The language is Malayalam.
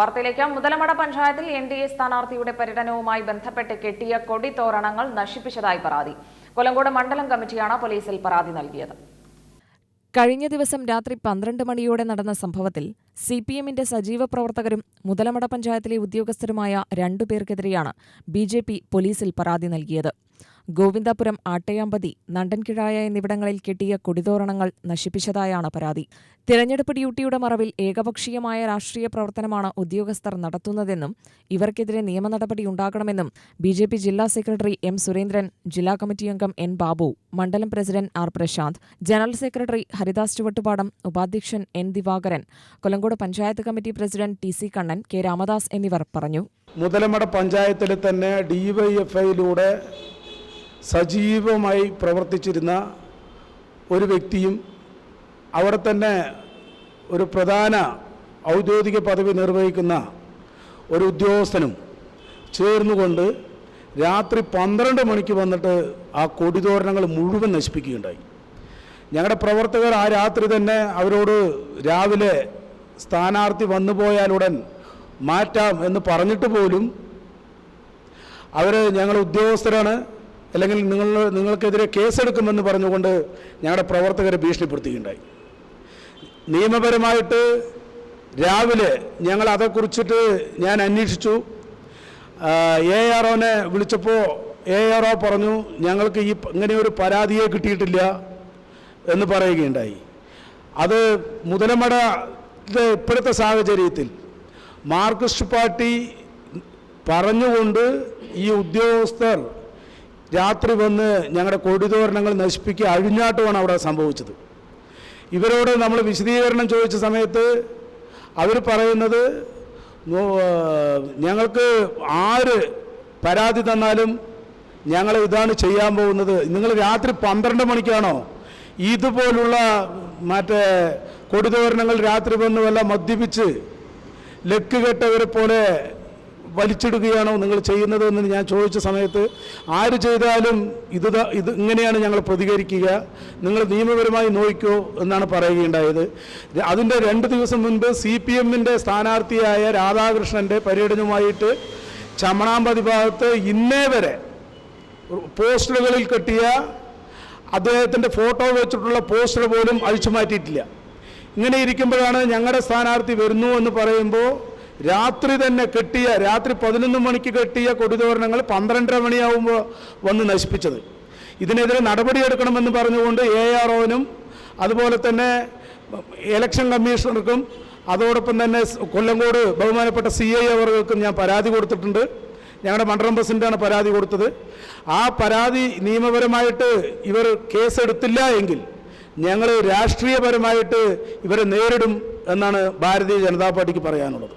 വാർത്തയിലേക്ക് മുതലമട പഞ്ചായത്തിൽ എൻ ഡി എ സ്ഥാനാർത്ഥിയുടെ പര്യടനവുമായി ബന്ധപ്പെട്ട് കെട്ടിയ കൊടിത്തോരണങ്ങൾ നശിപ്പിച്ചതായി പരാതി. കൊല്ലങ്കോട് മണ്ഡലം കമ്മിറ്റിയാണ് പോലീസിൽ പരാതി നൽകിയത്. കഴിഞ്ഞ ദിവസം രാത്രി പന്ത്രണ്ട് മണിയോടെ നടന്ന സംഭവത്തിൽ സി പി എമ്മിന്റെ സജീവ പ്രവർത്തകരും മുതലമട പഞ്ചായത്തിലെ ഉദ്യോഗസ്ഥരുമായ രണ്ടുപേർക്കെതിരെയാണ് ബി ജെ പി പോലീസിൽ പരാതി നൽകിയത്. ഗോവിന്ദാപുരം ആട്ടയാമ്പതി നണ്ടൻകിഴായ എന്നിവിടങ്ങളിൽ കെട്ടിയ കൊടിതോരണങ്ങൾ നശിപ്പിച്ചതായാണ് പരാതി. തിരഞ്ഞെടുപ്പ് ഡ്യൂട്ടിയുടെ മറവിൽ ഏകപക്ഷീയമായ രാഷ്ട്രീയ പ്രവർത്തനമാണ് ഉദ്യോഗസ്ഥർ നടത്തുന്നതെന്നും ഇവർക്കെതിരെ നിയമ നടപടി ഉണ്ടാകണമെന്നും ബി ജെ പി ജില്ലാ സെക്രട്ടറി എം സുരേന്ദ്രൻ ജില്ലാ കമ്മിറ്റി അംഗം എൻ ബാബു മണ്ഡലം president R Prasanth general secretary Haridas Chuvattupadam ഉപാധ്യക്ഷൻ N Divakaran Kollengode panchayat committee president T C Kannan K Ramadas എന്നിവർ പറഞ്ഞു. മുതലമട പഞ്ചായത്തിൽ തന്നെ ഡിവൈഎഫ്ഐയിലൂടെ സജീവമായി പ്രവർത്തിച്ചിരുന്ന ഒരു വ്യക്തിയും അവിടെ തന്നെ ഒരു പ്രധാന ഔദ്യോഗിക പദവി നിർവഹിക്കുന്ന ഒരു ഉദ്യോഗസ്ഥനും ചേർന്നുകൊണ്ട് രാത്രി പന്ത്രണ്ട് മണിക്ക് വന്നിട്ട് ആ കൊടിതോരണങ്ങൾ മുഴുവൻ നശിപ്പിക്കുകയുണ്ടായി. ഞങ്ങളുടെ പ്രവർത്തകർ ആ രാത്രി തന്നെ അവരോട് രാവിലെ സ്ഥാനാർത്ഥി വന്നു പോയാലുടൻ മാറ്റാം എന്ന് പറഞ്ഞിട്ട് പോലും അവർ ഞങ്ങൾ ഉദ്യോഗസ്ഥരാണ്. അല്ലെങ്കിൽ നിങ്ങൾ നിങ്ങൾക്കെതിരെ കേസെടുക്കുമെന്ന് പറഞ്ഞുകൊണ്ട് ഞങ്ങളുടെ പ്രവർത്തകരെ ഭീഷണിപ്പെടുത്തുകയുണ്ടായി. നിയമപരമായിട്ട് രാവിലെ ഞങ്ങൾ അതേക്കുറിച്ചിട്ട് ഞാൻ അന്വേഷിച്ചു. എ ആർ ഒനെ വിളിച്ചപ്പോൾ എ ആർ ഒ പറഞ്ഞു ഞങ്ങൾക്ക് ഈ ഇങ്ങനെയൊരു പരാതിയെ കിട്ടിയിട്ടില്ല എന്ന് പറയുകയുണ്ടായി. അത് മുതലമട ഇപ്പോഴത്തെ സാഹചര്യത്തിൽ മാർക്സിസ്റ്റ് പാർട്ടി പറഞ്ഞുകൊണ്ട് ഈ ഉദ്യോഗസ്ഥർ രാത്രി വന്ന് ഞങ്ങളുടെ കൊടിതോരണങ്ങൾ നശിപ്പിക്കുക അഴിഞ്ഞാട്ടമാണ് അവിടെ സംഭവിച്ചത്. ഇവരോട് നമ്മൾ വിശദീകരണം ചോദിച്ച സമയത്ത് അവർ പറയുന്നത് ഞങ്ങൾക്ക് ആര് പരാതി തന്നാലും ഞങ്ങൾ ഇതാണ് ചെയ്യാൻ പോകുന്നത്. നിങ്ങൾ രാത്രി പന്ത്രണ്ട് മണിക്കാണോ ഇതുപോലുള്ള മറ്റേ കൊടിതോരണങ്ങൾ രാത്രി വന്ന് വല്ല മദ്യപിച്ച് ലക്ക് കെട്ടവരെ പോലെ വലിച്ചിടുകയാണോ നിങ്ങൾ ചെയ്യുന്നത് എന്ന് ഞാൻ ചോദിച്ച സമയത്ത് ആര് ചെയ്താലും ഇത് ഇത് ഇങ്ങനെയാണ് ഞങ്ങൾ പ്രതികരിക്കുക. നിങ്ങൾ നിയമപരമായി നോക്കിക്കോ എന്നാണ് പറയുകയുണ്ടായത്. അതിന്റെ രണ്ട് ദിവസം മുൻപ് സി പി എമ്മിന്റെ സ്ഥാനാർത്ഥിയായ രാധാകൃഷ്ണന്റെ പര്യടനവുമായിട്ട് ചമണാമ്പതി ഭാഗത്ത് ഇന്നേ വരെ പോസ്റ്ററുകളിൽ കെട്ടിയ അദ്ദേഹത്തിന്റെ ഫോട്ടോ വെച്ചിട്ടുള്ള പോസ്റ്റർ പോലും അഴിച്ചു മാറ്റിയിട്ടില്ല. ഇങ്ങനെ ഇരിക്കുമ്പോഴാണ് ഞങ്ങളുടെ സ്ഥാനാർത്ഥി വരുന്നു എന്ന് പറയുമ്പോൾ രാത്രി തന്നെ കെട്ടിയ രാത്രി പതിനൊന്ന് മണിക്ക് കെട്ടിയ കൊടിതോരണങ്ങൾ പന്ത്രണ്ടര മണിയാവുമ്പോൾ വന്ന് നശിപ്പിച്ചത്. ഇതിനെതിരെ നടപടിയെടുക്കണമെന്ന് പറഞ്ഞുകൊണ്ട് എ ആർ ഒനും അതുപോലെ തന്നെ ഇലക്ഷൻ കമ്മീഷണർക്കും അതോടൊപ്പം തന്നെ കൊല്ലങ്കോട് ബഹുമാനപ്പെട്ട സി ഐ അവർക്കും ഞാൻ പരാതി കൊടുത്തിട്ടുണ്ട്. ഞങ്ങളുടെ മണ്ഡലം പ്രസിഡന്റാണ് പരാതി കൊടുത്തത്. ആ പരാതി നിയമപരമായിട്ട് ഇവർ കേസെടുത്തില്ല എങ്കിൽ ഞങ്ങൾ രാഷ്ട്രീയപരമായിട്ട് ഇവരെ നേരിടും എന്നാണ് ഭാരതീയ ജനതാ പാർട്ടിക്ക് പറയാനുള്ളത്.